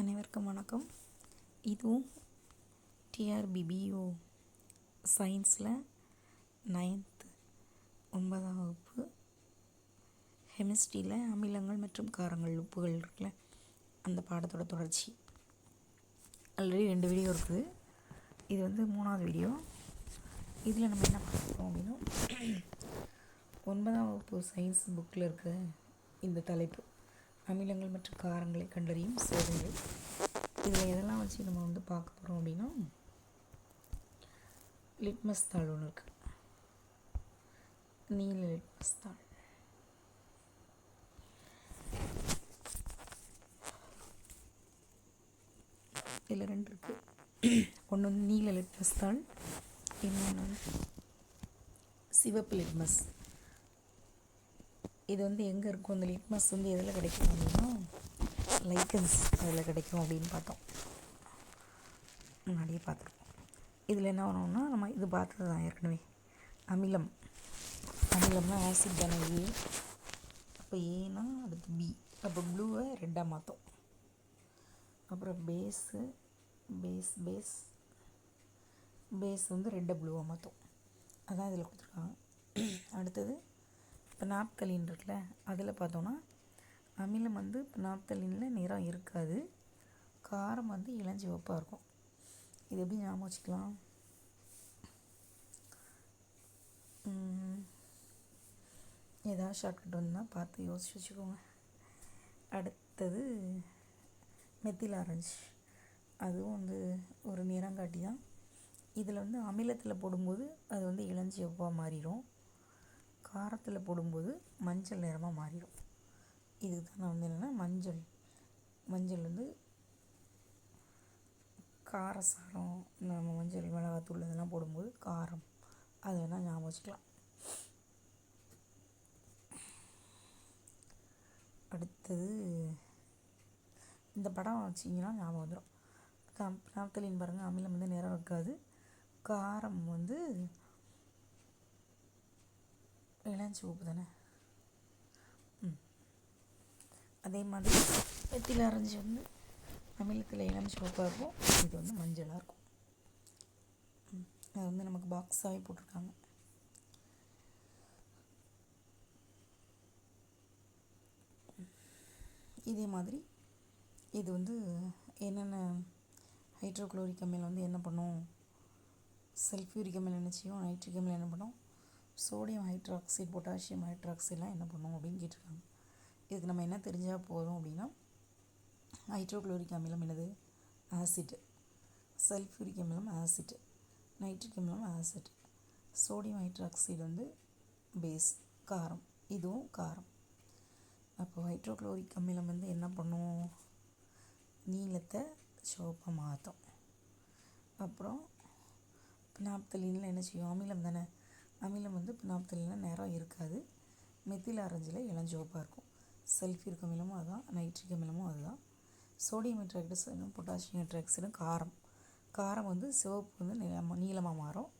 அனைவருக்கும் வணக்கம். இதுவும் டிஆர்பிபிஓ சயின்ஸில் நைன்த்து ஒன்பதாம் வகுப்பு. கெமிஸ்ட்ரியில் அமிலங்கள் மற்றும் காரங்கள் உப்புகள் இருக்குல்ல அந்த பாடத்தோட தொடர்ச்சி. ஆல்ரெடி ரெண்டு வீடியோ இருக்குது. இது வந்து மூணாவது வீடியோ இதில் நம்ம என்ன பார்க்குறோம் அப்படின்னா ஒன்பதாம் வகுப்பு சயின்ஸ் புக்கில் இருக்கிற இந்த தலைப்பு. அமிலங்கள் மற்றும் காரங்களை கண்டறியும் சோதனை இதில் எதெல்லாம் வச்சு நம்ம வந்து பார்க்க போகிறோம் அப்படின்னா லிட்மஸ் தாள் ஒன்று இருக்குது நீல லிட்மஸ் தாள். இதில் ரெண்டு இருக்குது ஒன்று வந்து நீல லிட்மஸ் தாள் இன்னொன்று சிவப்பு லிட்மஸ். இது வந்து எங்கே இருக்கும் அந்த லிட்மஸ் வந்து எதில் கிடைக்கும் அப்படின்னா லைக்கன்ஸ் அதில் கிடைக்கும் அப்படின்னு பார்த்தோம். முன்னாடியே பார்த்துருக்கோம் இதில் என்ன வரணும்னா நம்ம இது பார்த்தது தான் ஏற்கனவே. அமிலம். அமிலம்னா ஆசிட் தானே ஏ அப்போ ஏனா அடுத்து பி அப்போ ப்ளூவை ரெட்டாக மாற்றும் அப்புறம் பேஸு பேஸ் பேஸ் பேஸ் வந்து ரெட்டை ப்ளூவாக மாற்றும் அதான் இதில் கொடுத்துருக்காங்க. அடுத்தது இப்போ நாப்தலின் இருக்குல்ல அதில் பார்த்தோன்னா அமிலம் வந்து இப்போ நாப்தலினில் நிறம் இருக்காது. காரம் வந்து இளஞ்சிவப்பாக இருக்கும். இது எப்படி ஞாபகம் வச்சுக்கலாம்? ஏதாவது ஷார்ட்கட் வந்தால் பார்த்து யோசிச்சு வச்சுக்கோங்க. அடுத்தது மெத்தில் ஆரஞ்சு அதுவும் வந்து ஒரு நிறங்காட்டி தான். இதில் வந்து அமிலத்தில் போடும்போது அது வந்து இளஞ்சிவப்பாக மாறிடும். காரத்தில் போடும்போது மஞ்சள் நிறமாக மாறிடும். இதுக்கு தான் நான் வந்து என்னென்னா மஞ்சள். மஞ்சள் வந்து காரசாரம் நம்ம மஞ்சள் மிளகாத்தூள் இதெல்லாம் போடும்போது காரம். அது வேணால் ஞாபகம் வச்சுக்கலாம். அடுத்தது இந்த படம் வச்சிங்கன்னா ஞாபகம் வந்துடும் நாப்தலின் பாருங்கள் அமிலம் வந்து நிறம் இருக்காது. காரம் வந்து இளஞ்சிவப்பு தானே? ம். அதே மாதிரி வெத்தில அரைஞ்சி வந்து அமிலத்தில் இளஞ்சிவப்பாக இருக்கும். இது வந்து மஞ்சளாக இருக்கும். அது வந்து நமக்கு பாக்ஸாகவே போட்டிருக்காங்க. இதே மாதிரி இது வந்து என்னென்ன ஹைட்ரோக்ளோரிக் அமிலம் வந்து என்ன பண்ணும்? சல்ஃபியூரிக் அமிலம் என்ன செய்யும்? நைட்ரிக் அமிலம் என்ன பண்ணும்? சோடியம் ஹைட்ராக்சைடு பொட்டாசியம் ஹைட்ராக்சைடெலாம் என்ன பண்ணும் அப்படின்னு கேட்டிருக்காங்க. இதுக்கு நம்ம என்ன தெரிஞ்சால் போதும் அப்படின்னா ஹைட்ரோக்ளோரிக் அமிலம் என்னது? ஆசிட் சல்ஃபியூரிக் அமிலம் ஆசிட் நைட்ரிக் அமிலம் ஆசிட் சோடியம் ஹைட்ராக்சைடு வந்து பேஸ் காரம். இதுவும் காரம். அப்போ ஹைட்ரோக்ளோரிக் அமிலம் வந்து என்ன பண்ணும்? நீளத்தை சிவப்பாக மாற்றும். அப்புறம் நாப்தலின்ல என்ன செய்யும்? அமிலம் தானே. அமிலம் வந்து நாப்தலினில் நேரம் இருக்காது. மெத்தில் ஆரஞ்சில் இளஞ்சிவப்பாக இருக்கும். சல்ஃபியூரிக் அமிலமும் அதுதான். நைட்ரிக் அமிலமும் அதுதான். சோடியம் ஹைட்ராக்சைடும் பொட்டாசியம் ஹைட்ராக்சைடும் காரம். காரம் வந்து சிவப்பு வந்து நிலமாக நீளமாக மாறும்.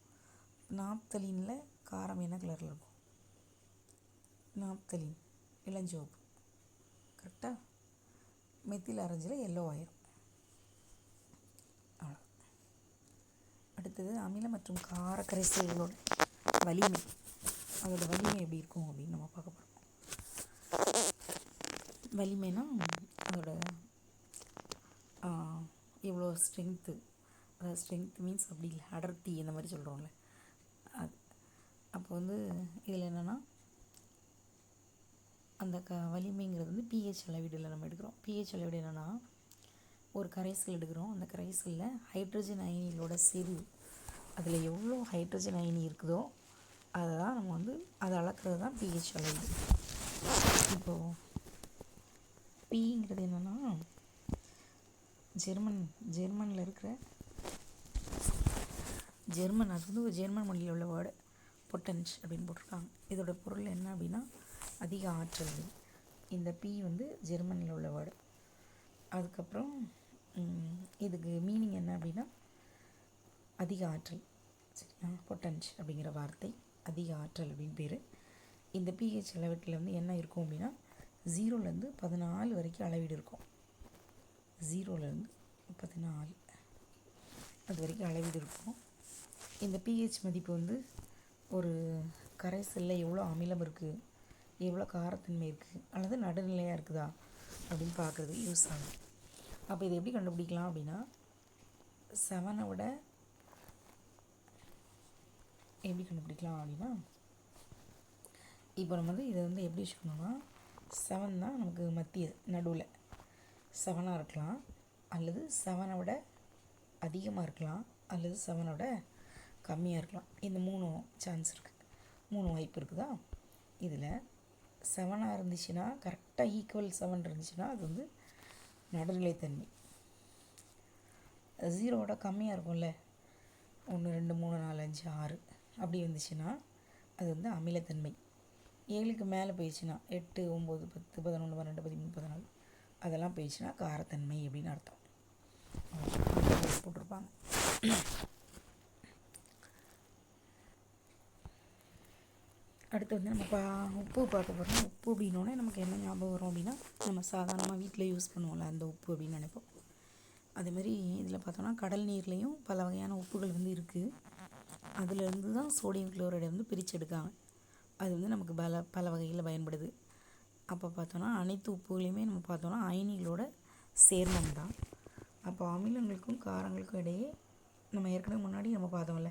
நாப்தலினில் காரம் என்ன கலரில் இருக்கும்? நாப்தலின் இளஞ்சிவப்பு கரெக்டாக மெத்தில் ஆரஞ்சில் எல்லோ ஆயிரும். அவ்வளோ அடுத்தது அமிலம் மற்றும் கார கரைசல்களோட வலிமை. அதோட வலிமை எப்படி இருக்கும் அப்படின்னு நம்ம பார்க்க போகிறோம் வலிமைனா அதோட எவ்வளோ ஸ்ட்ரென்த்து அதாவது ஸ்ட்ரென்த் மீன்ஸ் அப்படி இல்லை அடர்த்தி இந்த மாதிரி சொல்கிறோம்ல அது அப்போ வந்து இதில் என்னென்னா அந்த க வலிமைங்கிறது வந்து பிஹெச் அளவீடில் நம்ம எடுக்கிறோம். பிஹெச் அளவீடு என்னென்னா ஒரு கரைசல் எடுக்கிறோம். அந்த கரைசலில் ஹைட்ரஜன் அயனிகளோட செறிவு அதில் எவ்வளோ ஹைட்ரஜன் அயனி இருக்குதோ அதை தான் நம்ம வந்து அதை அளக்கிறது தான் பிஹெச் அளவு. இப்போது பிங்கிறது என்னென்னா ஜெர்மன் ஜெர்மனில் இருக்கிற ஜெர்மன் அது வந்து ஒரு ஜெர்மன் மொழியில் உள்ள வேர்டு பொட்டன்ஸ் அப்படின்னு போட்டிருக்காங்க. இதோட பொருள் என்ன அப்படின்னா அதிக ஆற்றல். இந்த பி வந்து ஜெர்மனியில் உள்ள வேர்டு அதுக்கப்புறம் இதுக்கு மீனிங் என்ன அப்படின்னா அதிக ஆற்றல் சரிங்களா பொட்டன்ஸ் அப்படிங்கிற வார்த்தை அதிக ஆற்றல் அப்படின்னு பேர். இந்த பிஹெச் அளவீட்டில் வந்து என்ன இருக்கும் அப்படின்னா ஜீரோலேருந்து பதினாலு வரைக்கும் அளவீடு இருக்கும். ஜீரோலேருந்து பதினாலு அது வரைக்கும் அளவீடு இருக்கும். இந்த பிஹெச் மதிப்பு வந்து ஒரு கரைசலில் எவ்வளோ அமிலம் இருக்குது எவ்வளோ காரத்தன்மை இருக்குது அல்லது நடுநிலையாக இருக்குதா அப்படின்னு பார்க்குறது யூஸ் ஆகும். அப்போ இதை எப்படி கண்டுபிடிக்கலாம் அப்படின்னா செவனை விட எப்படி கண்டுபிடிக்கலாம் அப்படின்னா இப்போ நம்ம வந்து இதை வந்து எப்படி வச்சுக்கணும்னா செவன் தான் நமக்கு மத்திய நடுவில். செவனாக இருக்கலாம் அல்லது செவனை விட அதிகமாக இருக்கலாம் அல்லது செவனை விட கம்மியாக இருக்கலாம். இந்த மூணு சான்ஸ் இருக்குது மூணு வாய்ப்பு இருக்குதா? இதில் செவனாக இருந்துச்சுன்னா கரெக்டாக ஈக்குவல் செவன் இருந்துச்சுன்னா அது வந்து நடுநிலைத்தன்மை. ஜீரோவோட கம்மியாக இருக்கும்ல. ஒன்று ரெண்டு மூணு நாலு அஞ்சு ஆறு. அப்படி இருந்துச்சுன்னா அது வந்து அமிலத்தன்மை. ஏழுக்கு மேலே போயிடுச்சுன்னா எட்டு ஒம்பது பத்து பதினொன்று பன்னெண்டு பதிமூணு பதினாலு அதெல்லாம் போயிடுச்சுன்னா காரத்தன்மை அப்படின்னு அர்த்தம். போட்டிருப்பாங்க. அடுத்து வந்து நம்ம பா உப்பு பார்க்க போகிறோம் உப்பு அப்படின்னோடனே நமக்கு என்ன ஞாபகம் வரும் அப்படின்னா நம்ம சாதாரணமாக வீட்டில் யூஸ் பண்ணுவோம்ல அந்த உப்பு அப்படின்னு நினைப்போம். அதேமாதிரி இதில் பார்த்தோம்னா கடல் நீர்லேயும் பல வகையான உப்புகள் வந்து இருக்குது அதுலேருந்து தான் சோடியம் குளோரைடை வந்து பிரித்து எடுக்காங்க அது வந்து நமக்கு பல பல வகையில் பயன்படுது. அப்போ பார்த்தோன்னா அனைத்து உப்புகளையுமே நம்ம பார்த்தோன்னா அயனிகளோட சேர்மம் தான் அப்போ அமிலங்களுக்கும் காரங்களுக்கும் இடையே நம்ம ஏற்கனவே முன்னாடி நம்ம பார்த்தோம்ல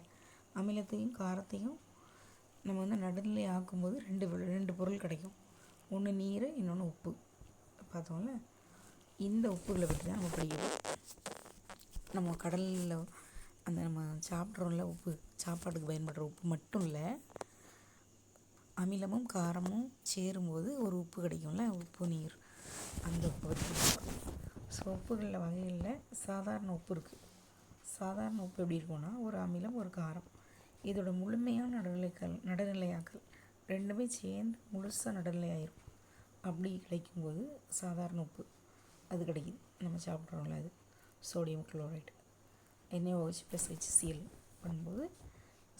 அமிலத்தையும் காரத்தையும் நம்ம வந்து நடுநிலை ஆக்கும்போது ரெண்டு ரெண்டு பொருள் கிடைக்கும். ஒன்று நீர் இன்னொன்று உப்பு. பார்த்தோம்ல இந்த உப்புகளை பற்றி தான் நம்ம படிக்கிறோம். நம்ம கடலில் அந்த நம்ம சாப்பிட்றோம்ல உப்பு சாப்பாட்டுக்கு பயன்படுற உப்பு மட்டும் இல்லை அமிலமும் காரமும் சேரும்போது ஒரு உப்பு கிடைக்கும்ல உப்பு நீர். அந்த உப்பு ஸோ உப்புகளில் வகைகளில் சாதாரண உப்பு இருக்குது சாதாரண உப்பு எப்படி இருக்கும்னா ஒரு அமிலம் ஒரு காரம். இதோட முழுமையான நடுநிலைக்கல் நடுநிலையாக்கல் ரெண்டுமே சேர்ந்து முழுசாக நடுநிலையாயிரும். அப்படி கிடைக்கும்போது சாதாரண உப்பு அது கிடைக்குது. நம்ம சாப்பிட்றோம்ல அது. சோடியம் குளோரைடு NaOH ப்ளஸ் சீல் பண்ணும்போது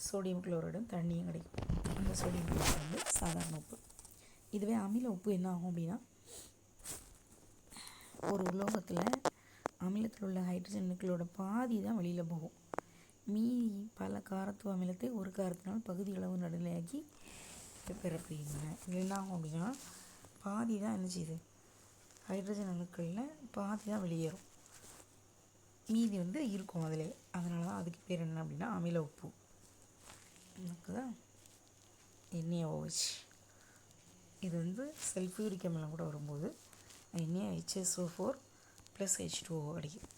சோடியம் குளோரைடும் தண்ணியும் கிடைக்கும். அந்த சோடியம் குளோரைடு வந்து சாதாரண உப்பு. இதுவே அமில உப்பு என்ன ஆகும் அப்படின்னா ஒரு உலோகத்தில் அமிலத்தில் உள்ள ஹைட்ரஜனுக்களோட பாதி தான் வெளியில் போகும். மீதி பல காரத்துவ அமிலத்தை ஒரு காரத்தினால் பகுதி அளவு நடுநிலையாக்கி பெறப்படுகின்றன இது என்ன ஆகும் அப்படின்னா பாதி தான் என்ன செய்யுது? ஹைட்ரஜன் அணுக்களில் பாதி தான் வெளியேறும். மீதி வந்து இருக்கும் அதில். அதனால தான் அதுக்கு பேர் என்ன அப்படின்னா அமில உப்பு. எனக்குதா எண்ணெய் ஓஹெச் இது வந்து செல்ஃபியூரிக் அமிலம் கூட வரும்போது NaHSO four plus H two அடிக்கும்.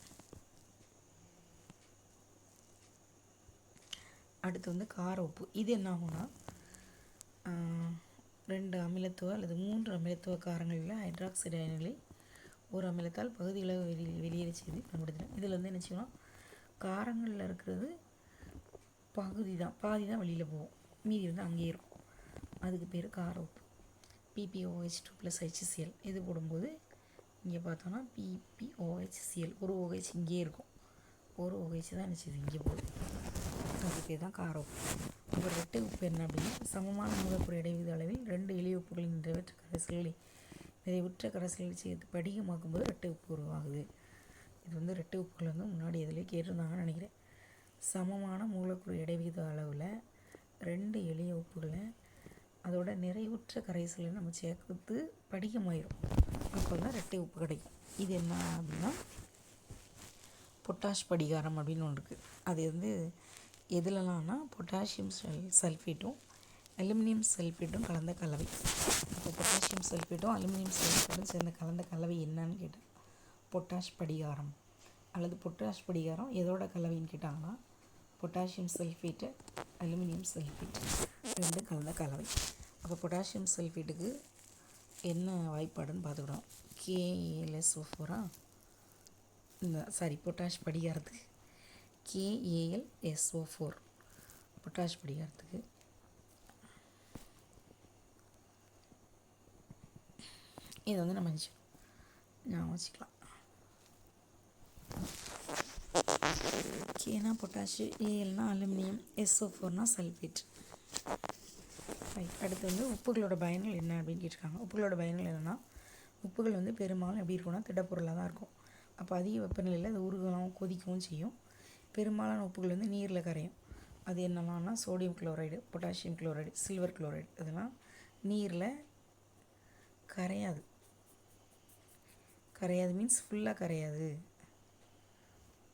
அடுத்து வந்து கார உப்பு. இது என்ன ஆகும்னா ரெண்டு அமிலத்துவ அல்லது மூன்று அமிலத்துவ காரங்களில் ஹைட்ராக்சைடு அயன்களை ஒரு அமிலத்தால் பகுதியில் வெளி வெளியேறி செய்து பயன்படுத்தினோம் இதில் வந்து என்ன செய்யணும் காரங்களில் இருக்கிறது பகுதி தான். பாதி தான் வெளியில் போகும். மீதி வந்து அங்கேயே இருக்கும் அதுக்கு பேர் கார உப்பு. பிபிஓஹெச் டூ ப்ளஸ் ஹெச்சிஎல் இது போடும்போது இங்கே பார்த்தோன்னா பிபிஓஹெச்சிஎல் ஒரு ஓஹெச் இங்கேயே இருக்கும். ஒரு ஓஹெச் தான் நினச்சது இங்கே போகுது. அதுக்கு பேர் தான் கார உப்பு. அப்புறம் ரெட்டை உப்பு என்ன அப்படின்னா சமமான மூலப்பொருள் இடைவெளி அளவில் ரெண்டு எளிய உப்புகளின் நிறைவேற்ற கரைசல்களை நிறைவுற்ற கரைசலில் சேர்த்து படிகமாக்கும்போது ரெட்டை உப்பு உருவாகுது. இது வந்து ரெட்டை உப்புகள் வந்து முன்னாடி இதில் கேட்டிருந்தாங்கன்னு நினைக்கிறேன். சமமான மூலக்கூறு இடைவிகித அளவில் ரெண்டு எளிய உப்புகளை அதோட நிறைவுற்ற கரைசலை நம்ம சேர்த்து படிகமாயிரும். அப்போ தான் ரெட்டை உப்பு கிடைக்கும். இது என்ன அப்படின்னா பொட்டாஷ் படிகாரம் அப்படின்னு ஒன்று இருக்குது அது வந்து எதுலலாம்னா பொட்டாசியம் சல் சல்ஃபேட்டும் அலுமினியம் சல்ஃபேட்டும் கலந்த கலவை. அப்போ பொட்டாசியம் சல்ஃபேட்டும் அலுமினியம் சல்ஃபேட்டும் சேர்ந்த கலந்த கலவை என்னன்னு கேட்டால் பொட்டாஷ் படிகாரம். அல்லது பொட்டாஷ் படிகாரம் எதோட கலவைன்னு கேட்டாங்கன்னா பொட்டாசியம் சல்ஃபேட்டு அலுமினியம் சல்ஃபேட் ரெண்டு கலந்த கலவை. அப்போ பொட்டாசியம் சல்ஃபேட்டுக்கு என்ன வாய்ப்பாடுன்னு பார்த்துக்கிட்டோம் கேஎல்எஸ்ஓ ஃபோரா இந்த சாரி பொட்டாஷ் படிகாரத்துக்கு கேஏஎல்எஸ்ஓ ஃபோர் பொட்டாஷ் படிகாரத்துக்கு இதை வந்து நம்ம நான் வச்சுக்கலாம். கேனா பொட்டாஷு ஏஎல்னா அலுமினியம் எஸ்ஓ ஃபோர்னா சல்ஃபேட் ரைட் அடுத்து வந்து உப்புகளோட பயன்கள் என்ன அப்படின்னு கேட்டிருக்காங்க. உப்புகளோட பயன்கள் என்னென்னா உப்புகள் வந்து பெரும்பாலும் எப்படி இருக்கும்னா திடப்பொருளாக தான் இருக்கும். அப்போ அதிக வெப்பநிலையில் அது உருகலாம் கொதிக்கவும் செய்யும். பெரும்பாலான உப்புகள் வந்து நீரில் கரையும். அது என்னெல்லாம்னா sodium chloride potassium chloride silver chloride இதெல்லாம் நீரில் கரையாது. கரையாது. மீன்ஸ் ஃபுல்லாக கரையாது.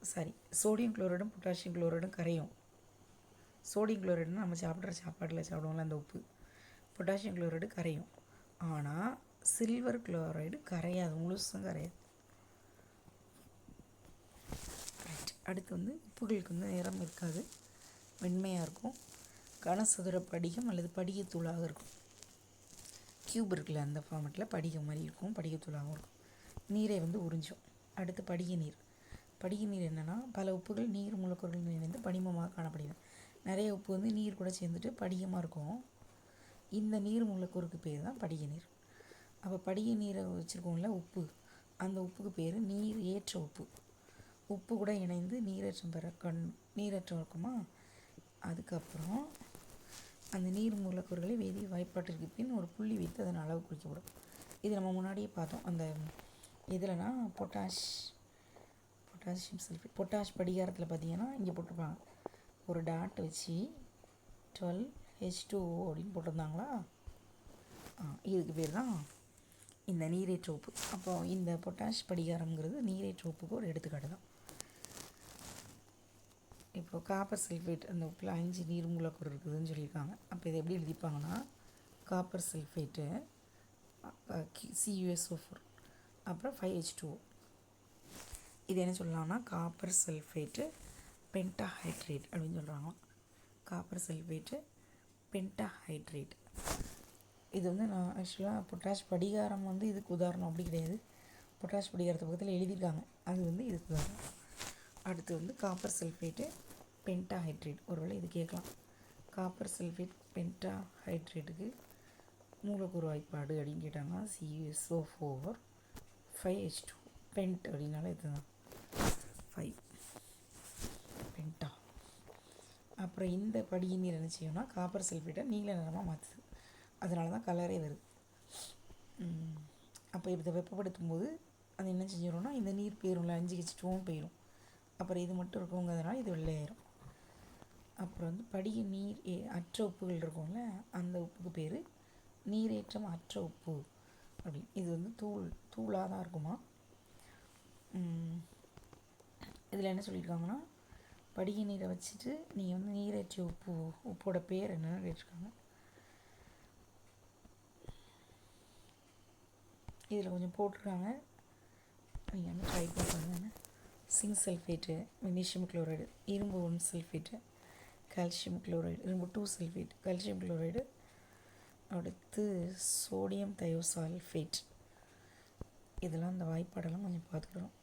சாரி சோடியம் குளோரைடும் பொட்டாசியம் குளோரைடும் கரையும். சோடியம் குளோரைடுனா நம்ம சாப்பிட்ற சாப்பாட்டில் சாப்பிடுவோம்ல அந்த உப்பு. பொட்டாசியம் குளோரைடு கரையும். ஆனால் சில்வர் குளோரைடு கரையாது. முழுசும் கரையாது. ரைட் அடுத்து வந்து உப்புகளுக்கு வந்து நிறம் இருக்காது. வெண்மையாக இருக்கும். கனசதுர படிகம் அல்லது படிகத்தூளாக இருக்கும். கியூப் இருக்குல்ல அந்த ஃபார்மெட்டில் படிகம் மாதிரி இருக்கும். படிகத்தூளாகவும் இருக்கும். நீரை வந்து உறிஞ்சும். அடுத்து படிக நீர். படிக நீர் என்னென்னா பல உப்புகள் நீர் மூலக்கூறுகள் இணைந்து படிமமாக காணப்படுகிறது. நிறைய உப்பு வந்து நீர் கூட சேர்ந்துட்டு படிகமாக இருக்கும். இந்த நீர் மூலக்கூறுக்கு பேர் தான் படிக நீர். அப்போ படிக நீரை வச்சுருக்கோம்ல உப்பு. அந்த உப்புக்கு பேர் நீர் ஏற்ற உப்பு. உப்பு கூட இணைந்து நீரேற்றம் பெற கண் நீரேற்றம் இருக்குமா? அதுக்கப்புறம் அந்த நீர் மூலக்கூறுகளை வேதி வாய்ப்பாட்டிற்கு பின் ஒரு புள்ளி வைத்து அதன் அளவு குறிக்கப்படும். இது நம்ம முன்னாடியே பார்த்தோம். அந்த இதில்னா பொட்டாஷ் பொட்டாசியம் சல்ஃபேட் பொட்டாஷ் படிகாரத்தில் பார்த்தீங்கன்னா இங்கே போட்டிருப்பாங்க. ஒரு டாட் வச்சு டுவெல் ஹெச் டூ அப்படின்னு போட்டிருந்தாங்களா? ஆ இதுக்கு பேர் தான் இந்த நீரேற்ற உப்பு. அப்போ இந்த பொட்டாஷ் படிகாரங்கிறது நீரேற்ற உப்புக்கு ஒரு எடுத்துக்காட்டு தான். இப்போ காப்பர் சல்ஃபேட் அந்த உப்பில் அஞ்சு நீர் மூலக்கூறு இருக்குதுன்னு சொல்லியிருக்காங்க. அப்போ இதை எப்படி எழுதிப்பாங்கன்னா காப்பர் சல்ஃபேட்டு சியூஎஸ்ஓ ஃபோர் அப்புறம் ஃபைவ் ஹெச் டூ இது என்ன சொல்லலாம்னா காப்பர் சல்ஃபேட்டு பென்டாஹைட்ரேட் அப்படின்னு சொல்கிறாங்க காப்பர் சல்ஃபேட்டு பென்டாஹைட்ரேட் இது வந்து நான் ஆக்சுவலாக பொட்டாஷ் படிகாரம் வந்து இதுக்கு உதாரணம் அப்படி கிடையாது. பொட்டாஷ் படிகாரத்து பக்கத்தில் எழுதியிருக்காங்க. அது வந்து இதுக்கு உதாரணம். அடுத்து வந்து காப்பர் சல்ஃபேட்டு பென்டாஹைட்ரேட் ஒருவேளை இது கேட்கலாம். காப்பர் சல்ஃபேட் பென்டாஹைட்ரேட்டுக்கு மூலக்கூறு வாய்ப்பாடு அப்படின்னு கேட்டாங்கன்னா CSO four five H two pent அப்படின்னால இதுதான். ஃபைவ் பென்டா அப்புறம் இந்த படியின் நீர் என்ன செய்யும்னா காப்பர் சல்ஃபேட்டை நீல நிறமாக மாற்றுது அதனால தான் கலரே வருது. அப்போ இதை வெப்பப்படுத்தும் போது அது என்ன செஞ்சிடும்னா இந்த நீர் போயிடும்ல அஞ்சு ஹெச் டூவும் போயிடும் அப்புறம் இது மட்டும் இருக்குங்கிறதுனால இது வெள்ளையாயிரும் அப்புறம் வந்து படிக நீர் ஏ அற்ற உப்புகள் இருக்கும்ல அந்த உப்புக்கு பேர் நீரேற்றம் அற்ற உப்பு. அப்படின்னு இது வந்து தூள் தூளாக தான் இருக்குமா இதில் என்ன சொல்லியிருக்காங்கன்னா படிக நீரை வச்சுட்டு நீங்கள் வந்து நீரேற்றிய உப்பு உப்போட பேர் என்னென்னு கேட்டிருக்காங்க. இதில் கொஞ்சம் போட்டிருக்காங்க. நீங்கள் வந்து ட்ரை பண்ணுறாங்க சிங்க் சல்ஃபேட்டு மெக்னீஷியம் குளோரைடு இரும்பு ஒன் சல்ஃபேட்டு கால்சியம் குளோரைடு இரும்பு டூ சல்ஃபேட் கால்சியம் குளோரைடு அடுத்து சோடியம் தயோசால்ஃபேட் இதெல்லாம் அந்த வாய்ப்பாடெல்லாம் கொஞ்சம் பார்த்துக்கிறோம்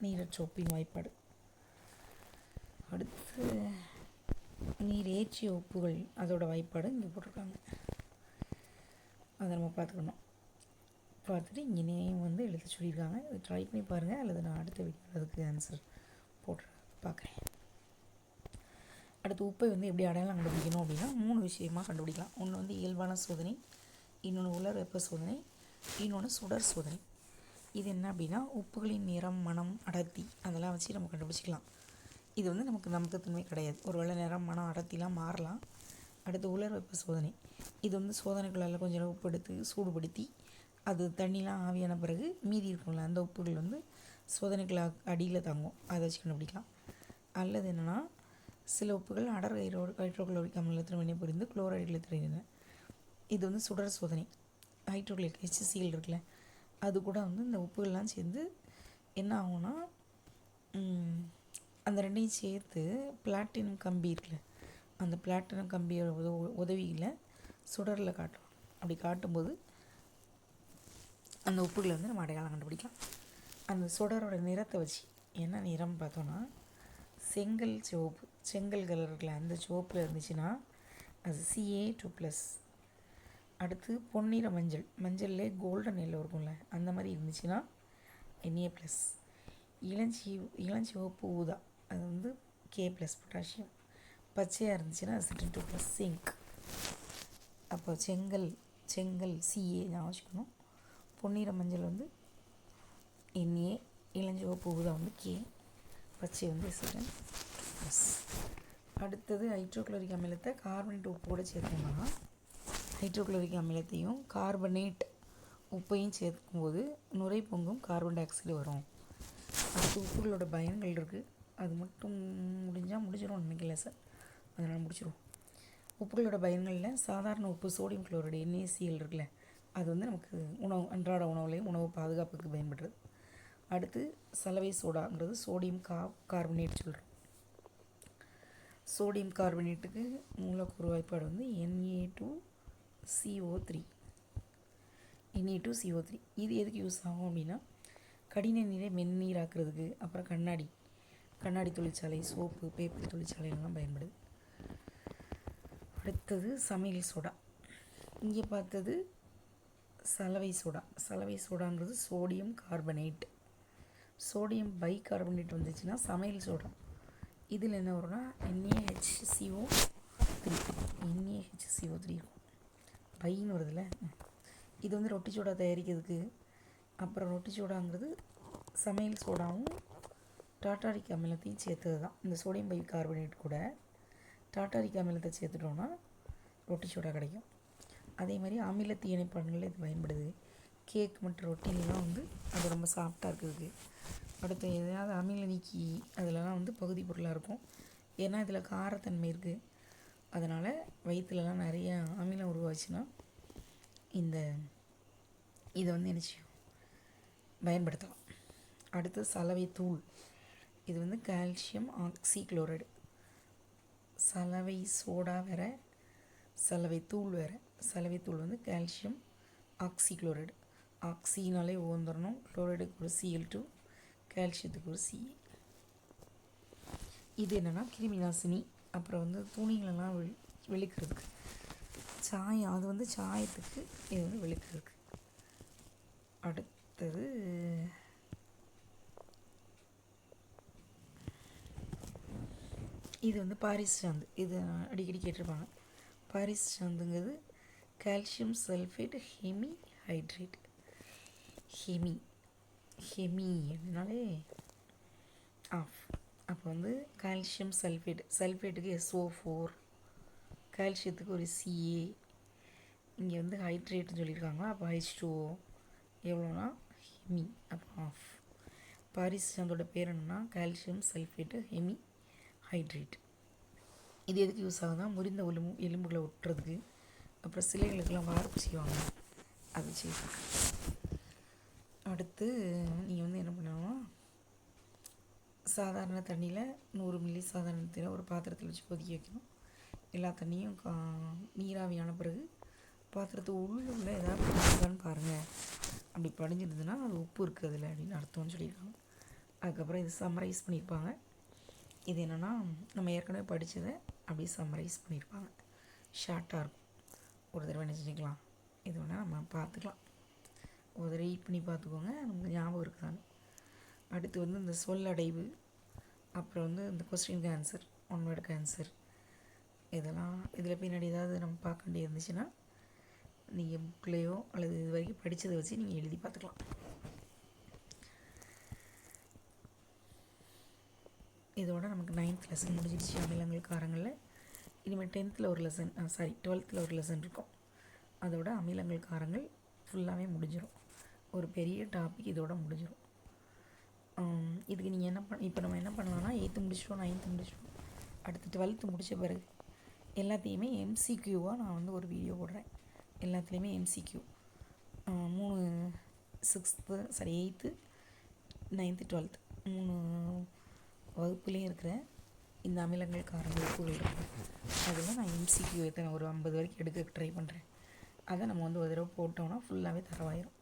நீரற்ற ஒப்பின் வாய்ப்பாடு. அடுத்து நீர் ஏற்றிய உப்புகள் அதோடய வாய்ப்பாடு இங்கே போட்டிருக்காங்க. அதை நம்ம பார்த்துக்கணும். பார்த்துட்டு இங்கே நேம் வந்து எழுத சொல்லியிருக்காங்க. இதை ட்ரை பண்ணி பாருங்கள் அல்லது நான் அடுத்த வீடியோ அதுக்கு ஆன்சர் போட்டு பார்க்குறேன். அடுத்து உப்பை வந்து எப்படி அடையாளம் கண்டுபிடிக்கணும் அப்படின்னா மூணு விஷயமாக கண்டுபிடிக்கலாம். ஒன்று வந்து இயல்பான சோதனை இன்னொன்று உலர் வெப்ப சோதனை இன்னொன்று சுடர் சோதனை. இது என்ன அப்படின்னா உப்புகளின் நிறம் மனம் அடர்த்தி அதெல்லாம் வச்சு நம்ம கண்டுபிடிச்சிக்கலாம். இது வந்து நமக்கு நம்பகத்தன்மை கிடையாது. ஒரு வேளை நிறம் மனம் அடர்த்திலாம் மாறலாம். அடுத்து உலர் வெப்ப சோதனை. இது வந்து சோதனைகளால் கொஞ்சம் உப்பு எடுத்து சூடுபடுத்தி அது தண்ணிலாம் ஆவியான பிறகு மீதி இருக்கும்ல அந்த உப்புகள் வந்து சோதனைக்குள்ள அடியில் தாங்கும். அதை வச்சு கண்டுபிடிக்கலாம். அல்லது என்னென்னா சில உப்புகள் அடர் ஹைட்ரோ ஹைட்ரோக்ளோரிக் அமிலத்தில் வினை புரிந்து குளோரைடில் தெரிகின்றன இது வந்து சுடர் சோதனை. ஹைட்ரோக்ளிக் ஹெச்சிசிஎல் இருக்குல்ல அது கூட வந்து இந்த உப்புகள்லாம் சேர்ந்து என்ன ஆகும்னா அந்த ரெண்டையும் சேர்த்து பிளாட்டினம் கம்பி இருக்குல்ல அந்த பிளாட்டினம் கம்பியோட உத உதவியில் சுடரில் காட்டும் அப்படி காட்டும்போது அந்த உப்புகளை வந்து நம்ம அடையாளம் கண்டுபிடிக்கலாம். அந்த சுடரோட நிறத்தை வச்சு என்ன நிறம் பார்த்தோன்னா செங்கல் சிவப்பு. செங்கல் கலர் அந்த சிவப்பில் இருந்துச்சுன்னா அது சிஏ டூ ப்ளஸ் அடுத்து பொன்னிற மஞ்சள். மஞ்சள்லே கோல்டன் எல்லோ இருக்கும்ல அந்த மாதிரி இருந்துச்சுன்னா என்ஏ ப்ளஸ் இளஞ்சி இளஞ்சிவப்பு ஊதா அது வந்து கே ப்ளஸ் பொட்டாசியம் பச்சையாக இருந்துச்சுன்னா சிட்டன் டூ ப்ளஸ் சிங்க் அப்போ செங்கல் செங்கல் சிஏ ஞாபகம் வச்சுக்கணும். பொன்னிற மஞ்சள் வந்து என்ஏ இளஞ்சிவப்பு ஊதா வந்து கே பச்சை வந்து சிட்டன் ப்ளஸ் அடுத்தது ஹைட்ரோக்ளோரிக் அமிலத்தை கார்பனேட் உப்போடு சேர்த்தோம்னா ஹைட்ரோக்ளோரிக் அமிலத்தையும் கார்பனேட் உப்பையும் சேர்க்கும்போது நுரை பொங்கும் கார்பன் டை ஆக்சைடு வரும். அடுத்து உப்புகளோட பயன்கள் இருக்குது அது மட்டும் முடிஞ்சால் முடிச்சிடும் நினைக்கல சார் அதனால் முடிச்சிடும் உப்புகளோட பயன்களில் சாதாரண உப்பு சோடியம் குளோரைடு என்ஏசிஎல் இருக்குல்ல அது வந்து நமக்கு உணவு அன்றாட உணவுலையும் உணவு பாதுகாப்புக்கு பயன்படுறது அடுத்து சலவை சோடாங்கிறது சோடியம் கா கார்பனேட் சொல்கிறோம் சோடியம் கார்பனேட்டுக்கு மூலக்கூறு வாய்ப்பாடு வந்து NA two CO three NA two CO three இது எதுக்கு யூஸ் ஆகும் அப்படின்னா கடின நீரை மென்னீராக்குறதுக்கு அப்புறம் கண்ணாடி கண்ணாடி தொழிற்சாலை சோப்பு பேப்பர் தொழிற்சாலைகள்லாம் பயன்படுது. அடுத்தது சமையல் சோடா. இங்கே பார்த்தது சலவை சோடா. சலவை சோடாங்கிறது sodium carbonate sodium bicarbonate வந்துச்சுன்னா சமையல் சோடா. இதில் என்ன வரும்னா என்ஏஹெச்சிஓ த்ரீ என்ஏஹெச்சிஓ த்ரீ இருக்கும். பைன்னு வருதுல்ல? இது வந்து ரொட்டி சோடா தயாரிக்கிறதுக்கு. அப்புறம் ரொட்டி சோடாங்கிறது சமையல் சோடாவும் டாட்டாரிக் அமிலத்தையும் சேர்த்தது தான். இந்த சோடியம் பை கார்பனேட் கூட டாட்டாரிக் அமிலத்தை சேர்த்துட்டோன்னா ரொட்டி சோடா கிடைக்கும். அதே மாதிரி அமிலத்தீயணைப்பாடுகளில் இது பயன்படுது. கேக் மற்றும் ரொட்டிலெலாம் வந்து அது ரொம்ப சாஃப்டாக இருக்கிறதுக்கு அடுத்து எதையாவது அமில நீக்கி அதிலலாம் வந்து பகுதி பொருளாக இருக்கும். ஏன்னா இதில் காரத்தன்மை இருக்குது அதனால் வயிற்றுலலாம் நிறைய அமிலம் உருவாச்சுன்னா இந்த இதை வந்து என்ன செய்யும்? பயன்படுத்தலாம். அடுத்து சலவை தூள் இது வந்து கால்சியம் ஆக்சி குளோரைடு சலவை சோடா வேற சலவை தூள் வேறு. சலவை தூள் வந்து கால்சியம் ஆக்சி குளோரைடு ஆக்சினாலே ஓந்துடணும் குளோரைடுக்கு ஒரு சிஎல் டூ கால்சியத்துக்கு ஒரு சிஏ இது என்னென்னா கிருமி நாசினி அப்புறம் வந்து துணிகளெல்லாம் வெ வெளுக்கிறதுக்கு. சாயம் அது வந்து சாயத்துக்கு இது வந்து வெளுக்கிறதுக்கு. அடுத்தது இது வந்து பாரிஸ் சாந்து இது அடிக்கடி கேட்டிருப்பாங்க. Paris சாந்துங்கிறது calcium sulphate hemihydrate hemi hemi அப்படின்னாலே ஆஃப். அப்போ வந்து கால்சியம் சல்ஃபேட் சல்ஃபேட்டுக்கு எஸ்ஓ ஃபோர் கால்சியத்துக்கு ஒரு சிஏ இங்கே வந்து ஹைட்ரேட்னு சொல்லியிருக்காங்க. அப்போ ஹைச் டூஓ எவ்வளோனா ஹெமி அப்போ ஆஃப். பாரிஸ் அதோட பேர் என்னென்னா கால்சியம் சல்ஃபேட்டு ஹெமி ஹைட்ரேட் இது எதுக்கு யூஸ் ஆகுதுன்னா முறிந்த எலும்பு எலும்புகளை ஒட்டுறதுக்கு. அப்புறம் சிலைகளுக்கெல்லாம் வார்ப்பு செய்வாங்க. அது செய்வாங்க. அடுத்து நீங்கள் வந்து என்ன பண்ணணும்னா சாதாரண தண்ணியில் நூறு மில்லி சாதாரண தண்ணியில் ஒரு பாத்திரத்தில் வச்சு கொதிக்க வைக்கணும். எல்லா தண்ணியும் கா நீராவியான பிறகு பாத்திரத்து உள்ளே உள்ள ஏதாவது படிஞ்சுதான்னு பாருங்கள் அப்படி படிஞ்சிருந்ததுன்னா அது உப்பு இருக்குது அதில் அப்படின்னு அர்த்தம்னு சொல்லியிருக்காங்க. அதுக்கப்புறம் இது சம்மரைஸ் பண்ணியிருப்பாங்க. இது என்னென்னா நம்ம ஏற்கனவே படித்ததை அப்படியே சம்மரைஸ் பண்ணியிருப்பாங்க. ஷார்ட்டாக இருக்கும். ஒரு தடவை என்ன செஞ்சுக்கலாம்? இது வேணால் நம்ம பார்த்துக்கலாம். ஒரு ரீட் பண்ணி பார்த்துக்கோங்க. நமக்கு ஞாபகம் இருக்குதான்னு அடுத்து வந்து இந்த சொல்லடைவு அப்புறம் வந்து இந்த கொஸ்டினுக்கு ஆன்சர் ஒன் வேர்டுக்கு ஆன்சர் இதெல்லாம் இதில் பின்னாடி ஏதாவது நம்ம பார்க்க வேண்டியது இருந்துச்சுன்னா நீங்கள் புக்லேயோ அல்லது இது வரைக்கும் படித்ததை வச்சு நீங்கள் எழுதி பார்த்துக்கலாம். இதோட நமக்கு நைன்த் லெசன் முடிஞ்சிடுச்சு அமிலங்கள் காரங்களில் இனிமேல் டென்த்தில் ஒரு லெசன் சாரி டுவெல்த்தில் ஒரு லெசன் இருக்கும். அதோட அமிலங்கள் காரங்கள் ஃபுல்லாகவே முடிஞ்சிடும் ஒரு பெரிய டாபிக் இதோட முடிஞ்சிடும் இதுக்கு நீங்கள் என்ன பண்ண இப்போ நம்ம என்ன பண்ணலாம்னா எயித்து முடிச்சிட்டோம் நைன்த்து முடிச்சிட்டோம். அடுத்து டுவெல்த்து முடித்த பிறகு எல்லாத்தையுமே எம்சிக்யூவாக நான் வந்து ஒரு வீடியோ போடுறேன். எல்லாத்துலேயுமே எம்சிக்யூ மூணு sixth sorry eighth ninth twelfth மூணு வகுப்புலேயும் இருக்கிற இந்த அமிலங்கள் காரங்கள் உப்புகள் இருக்குது அதில் நான் எம்சிக்யூ எத்தனை ஒரு ஐம்பது வரைக்கும் எடுக்க ட்ரை பண்ணுறேன் அதை நம்ம வந்து ஒரு தடவை போட்டோம்னா ஃபுல்லாகவே தரவாயிரும்.